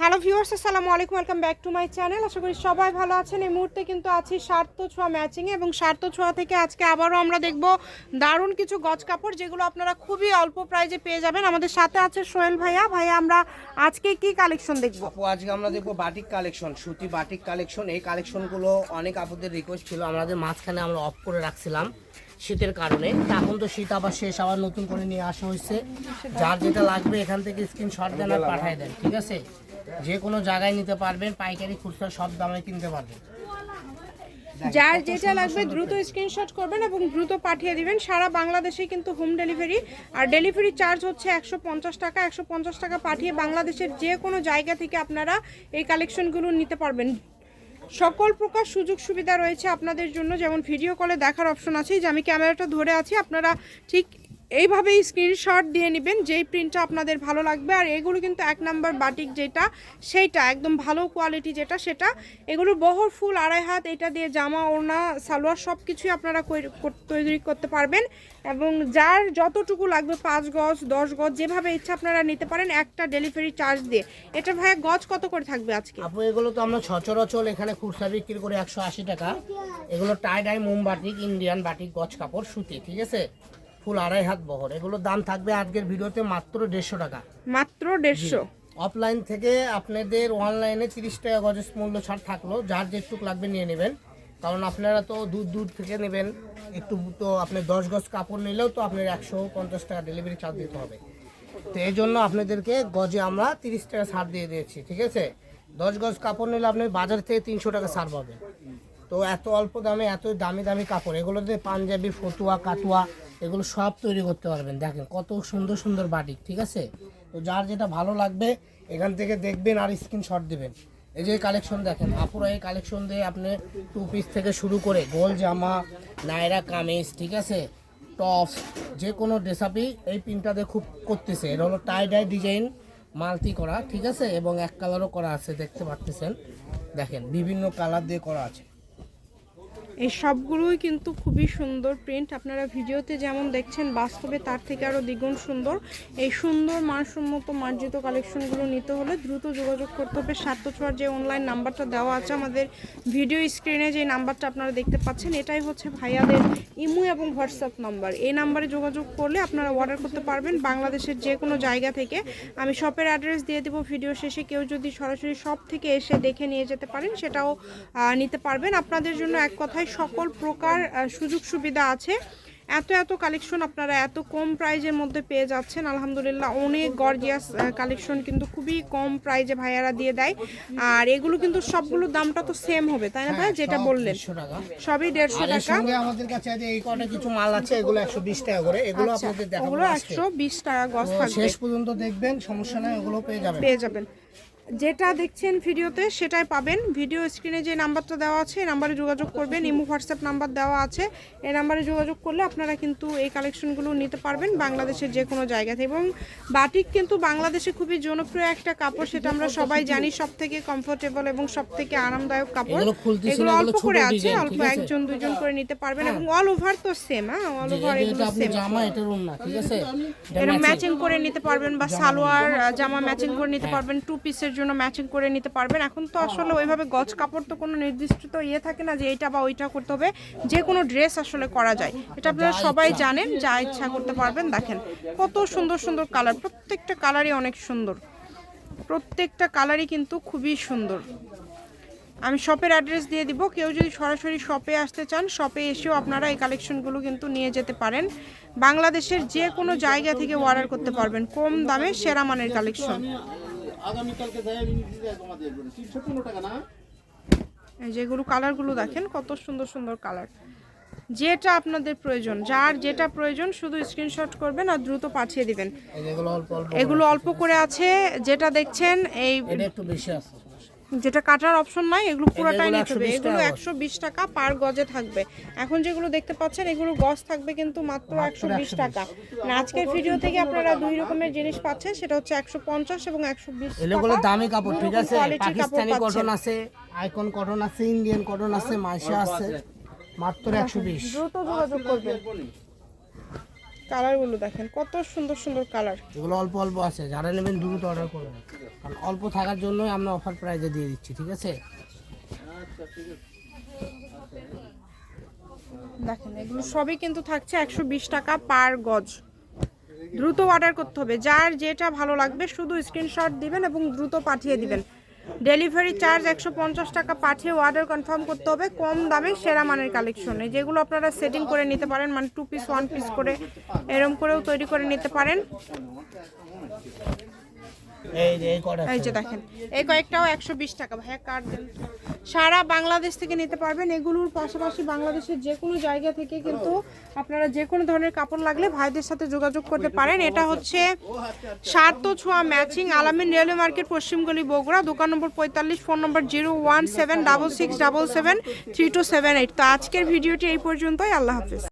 Hello viewers, আসসালামু আলাইকুম, welcome back to my channel. আশা করি সবাই ভালো আছেন। এই মুহূর্তে কিন্তু আছি স্বার্থ ছোঁয়া ম্যাচিংয়ে এবং স্বার্থ ছোঁয়া থেকে আজকে আবারও আমরা দেখব দারুণ কিছু গজ কাপড়, যেগুলো আপনারা খুবই অল্প প্রাইজে পেয়ে যাবেন। আমাদের সাথে আছে সোহেল ভাইয়া। ভাইয়া, আমরা আজকে কি কালেকশন দেখব? আপু, আজকে আমরা দেখব বাটিক কালেকশন, সুতি বাটিক কালেকশন। এই কালেকশনগুলো অনেক আপুদের রিকোয়েস্ট ছিল। আমাদের মাঝখানে আমরা অফ করে রাখছিলাম। শীতের কারণে। এখন তো শীত আবার শেষ, আবার নতুন করে নিয়ে আসা হয়েছে। যার যেটা লাগবে এখান থেকে স্ক্রিনশট দেন আর পাঠিয়ে দেন, ঠিক আছে? যে কোনো জায়গায় নিতে পারবেন, পাইকারি, খুচরা, সব দামে কিনতে পারবেন। যার যেটা লাগবে দ্রুত স্ক্রিনশট করবেন এবং দ্রুত পাঠিয়ে দিবেন। সারা বাংলাদেশে কিন্তু হোম ডেলিভারি আর ডেলিভারি চার্জ হচ্ছে একশো পঞ্চাশ টাকা। একশো পঞ্চাশ টাকা পাঠিয়ে বাংলাদেশের যে কোনো জায়গা থেকে আপনারা এই কালেকশনগুলো নিতে পারবেন। সকল প্রকার সুযোগ সুবিধা রয়েছে আপনাদের জন্য। যেমন ভিডিও কলে দেখার অপশন আছে। যে আমি ক্যামেরাটা ধরে আছি, আপনারা ঠিক এইভাবেই স্ক্রিনশট দিয়ে নেবেন, যেই প্রিন্টটা আপনাদের ভালো লাগবে। আর এগুলো কিন্তু এক নাম্বার বাটিক যেটা, সেইটা একদম ভালো কোয়ালিটি যেটা, সেটা এগুলো বহর ফুল, আড়াই হাত, এটা দিয়ে জামা, ওড়না, সালোয়ার সব কিছুই আপনারা তৈরি করতে পারবেন। এবং যার যতটুকু লাগবে পাঁচ গজ, দশ গজ, যেভাবে ইচ্ছা আপনারা নিতে পারেন একটা ডেলিভারি চার্জ দিয়ে। এটা ভাইয়া গজ কত করে থাকবে আজকে? আপু, এগুলো তো আমরা সচরাচর এখানে খুচরা বিক্রি করে একশো আশি টাকা। এগুলো টাই ডাই মোম বাটিক ইন্ডিয়ান বাটিক গজ কাপড়, সুতি, ঠিক আছে? ফুল আড়াই হাত বহর। এগুলোর দাম থাকবে আজকের ভিডিওতে মাত্র দেড়শো টাকা। মাত্র দেড়শো। অফলাইন থেকে আপনাদের অনলাইনে তিরিশ টাকা গজের মূল্য ছাড় থাকল। যার যেটুক লাগবে নিয়ে নেবেন। কারণ আপনারা তো দূর দূর থেকে নেবেন। একটু তো আপনি দশ গজ কাপড় নিলেও তো আপনার একশো পঞ্চাশ টাকা ডেলিভারি চার্জ দিতে হবে। তো এই জন্য আপনাদেরকে গজে আমরা তিরিশ টাকা ছাড় দিয়ে দিয়েছি ঠিক আছে? দশ গজ কাপড় নিলে আপনি বাজার থেকে তিনশো টাকা ছাড় পাবেন। তো এত অল্প দামে এত দামি দামি কাপড় এগুলোতে পাঞ্জাবি ফতুয়া কাতুয়া এগুলো সব তৈরি করতে পারবেন। দেখেন কত সুন্দর সুন্দর বাটিক, ঠিক আছে? তো যার যেটা ভালো লাগবে, এখান থেকে দেখবেন আর স্ক্রিনশট দিবেন। এই যে কালেকশন দেখেন, আপুরা এই কালেকশন দিয়ে আপনি টু পিস থেকে শুরু করে গোল জামা, নায়রা কামিজ, ঠিক আছে? টপস যে কোনো ড্রেসাপই এই প্রিন্টটাতে খুব করতেছে। এটা হলো টাই ডাই ডিজাইন মাল্টি করা, ঠিক আছে? এবং এক কালারও করা আছে, দেখতে পাচ্ছেন? দেখেন, বিভিন্ন কালার দিয়ে করা আছে। এই সবগুলোই কিন্তু খুবই সুন্দর প্রিন্ট আপনারা ভিডিওতে যেমন দেখছেন, বাস্তবে তার থেকে আরও দ্বিগুণ সুন্দর। এই সুন্দর, মানসম্মত, মার্জিত কালেকশনগুলো নিতে হলে দ্রুত যোগাযোগ করতে হবে। সাত ছোঁয়ার যে অনলাইন নাম্বারটা দেওয়া আছে আমাদের ভিডিও স্ক্রিনে যে নাম্বারটা আপনারা দেখতে পাচ্ছেন, এটাই হচ্ছে ভাইয়াদের ইমো এবং হোয়াটসঅ্যাপ নাম্বার এই নাম্বারে যোগাযোগ করলে আপনারা অর্ডার করতে পারবেন বাংলাদেশের যে কোনো জায়গা থেকে। আমি শপের অ্যাড্রেস দিয়ে দেবো ভিডিও শেষে। কেউ যদি সরাসরি শপ থেকে এসে দেখে নিয়ে যেতে পারেন, সেটাও নিতে পারবেন। আপনাদের জন্য এক কথায় সকল প্রকার সুযোগ সুবিধা আছে। এত এত কালেকশন আপনারা এত কম প্রাইজের মধ্যে পেয়ে যাচ্ছেন। আলহামদুলিল্লাহ অনেক গর্জিয়াস কালেকশন কিন্তু খুবই কম প্রাইজে ভাইয়ারা দিয়ে দেয়। আর এগুলো কিন্তু সবগুলোর দামটা তো সেম হবে তাই না ভাই? যেটা হ্যাঁ, বললেন। সবই দেড়শো টাকা। আমাদের কাছে এই কটা কিছু মাল আছে এগুলো একশো বিশ টাকা করে। এগুলো আচ্ছা, আপনাদের দেখাবো একশো বিশ টাকা গজ শেষ পর্যন্ত দেখবেন সমস্যা নাই পেয়ে যাবেন। পেয়ে যাবেন। যেটা দেখছেন ভিডিওতে সেটাই পাবেন। ভিডিও স্ক্রিনে যে নাম্বারটা দেওয়া আছে এই নাম্বারে যোগাযোগ করবেন। ইমো হোয়াটসঅ্যাপ নাম্বার দেওয়া আছে। এই নাম্বারে যোগাযোগ করলে আপনারা কিন্তু এই কালেকশনগুলো নিতে পারবেন বাংলাদেশের যে কোনো জায়গাতে। এবং বাটিক কিন্তু বাংলাদেশে খুবই জনপ্রিয় একটা কাপড় সেটা আমরা সবাই জানি সব থেকে কমফোর্টেবল এবং সব থেকে আরামদায়ক কাপড়। এগুলো অল্প করে আছে অল্প একজন দুজন করে নিতে পারবেন। এবং অল ওভার তো সেম হ্যাঁ? অল ওভার এগুলো সেম জামা এটার না ঠিক আছে? এটা ম্যাচিং করে নিতে পারবেন বা সালোয়ার জামা ম্যাচিং করে নিতে পারবেন। টু পিসের জন্য ম্যাচিং করে নিতে পারবেন। এখন তো আসলে ওইভাবে গজ কাপড় তো কোনো নির্দিষ্ট তো ইয়ে থাকে না যে এইটা বা ওইটা করতে হবে। যে কোনো ড্রেস আসলে করা যায়। এটা আপনারা সবাই জানেন, যা ইচ্ছা করতে পারবেন, দেখেন। কত সুন্দর সুন্দর কালার প্রত্যেকটা কালারই অনেক সুন্দর। প্রত্যেকটা কালারই কিন্তু খুবই সুন্দর। আমি শপের অ্যাড্রেস দিয়ে দিব। কেউ যদি সরাসরি শপে আসতে চান শপে এসেও আপনারা এই কালেকশনগুলো কিন্তু নিয়ে যেতে পারেন। বাংলাদেশের যে কোনো জায়গা থেকে অর্ডার করতে পারবেন। কম দামে সেরা মানের কালেকশন আগামীকালকে যাই আমি নিতে যাই তোমাদের তিনশো পনেরো টাকা না? এই যেগুলো কালারগুলো দেখেন কত সুন্দর সুন্দর কালার যেটা আপনাদের প্রয়োজন যার যেটা প্রয়োজন শুধু স্ক্রিনশট করবেন আর দ্রুত পাঠিয়ে দিবেন। এগুলো অল্প করে আছে। যেটা দেখছেন এই একটু বেশি আছে। যেটা কাটার অপশন নাই এগুলো পুরোটাই নিতে হবে। এগুলো একশো বিশ টাকা পার গজে থাকবে। এখন যেগুলো দেখতে পাচ্ছেন এগুলো গজ থাকবে কিন্তু মাত্র একশো বিশ টাকা। আজকের ভিডিও থেকে আপনারা দুই রকমের জিনিস পাচ্ছেন সেটা হচ্ছে একশো পঞ্চাশ এবং একশো বিশ এগুলো দামি কাপড় ঠিক আছে? পাকিস্তানি কটন আছে আইকন কটন আছে ইন্ডিয়ান কটন আছে মাইশা আছে মাত্র একশো বিশ। দ্রুত যোগাযোগ করবেন। কালারগুলো দেখেন কত সুন্দর সুন্দর কালার। এগুলো অল্প অল্প আছে যারা নেবেন দ্রুত অর্ডার করবেন। কারণ অল্প থাকার জন্যই আমরা অফার প্রাইজে দিয়ে দিচ্ছি ঠিক আছে? দেখেন এগুলো সবই কিন্তু থাকছে একশো বিশ টাকা পার গজ। দ্রুত অর্ডার করতে হবে যার যেটা ভালো লাগবে শুধু স্ক্রিনশট দিবেন এবং দ্রুত পাঠিয়ে দিবেন। ডেলিভারি চার্জ একশো পঞ্চাশ টাকা পাঠিয়ে অর্ডার কনফার্ম করতে হবে। কম দামে সেরা মানের কালেকশনে যেগুলো আপনারা সেটিং করে নিতে পারেন মানে টু পিস ওয়ান পিস করে এরম করেও তৈরি করে নিতে পারেন। এই যে এই কটা এই যে দেখেন এই কয়েকটাও একশো বিশ টাকা ভাইয়া কার্ড দেন সারা বাংলাদেশ থেকে নিতে পারবেন এগুলোর পাশাপাশি বাংলাদেশের যে কোনো জায়গা থেকে কিন্তু আপনারা যে কোনো ধরনের কাপড় লাগলে ভাইদের সাথে যোগাযোগ করতে পারেন। এটা হচ্ছে সার্থ ছোঁয়া ম্যাচিং আলামিন রেলওয়ে মার্কেট পশ্চিমগলি বগুড়া দোকান নম্বর পঁয়তাল্লিশ phone number zero one seven double six double seven three two seven eight. তো আজকের ভিডিওটি এই পর্যন্তই আল্লাহ হাফিজ।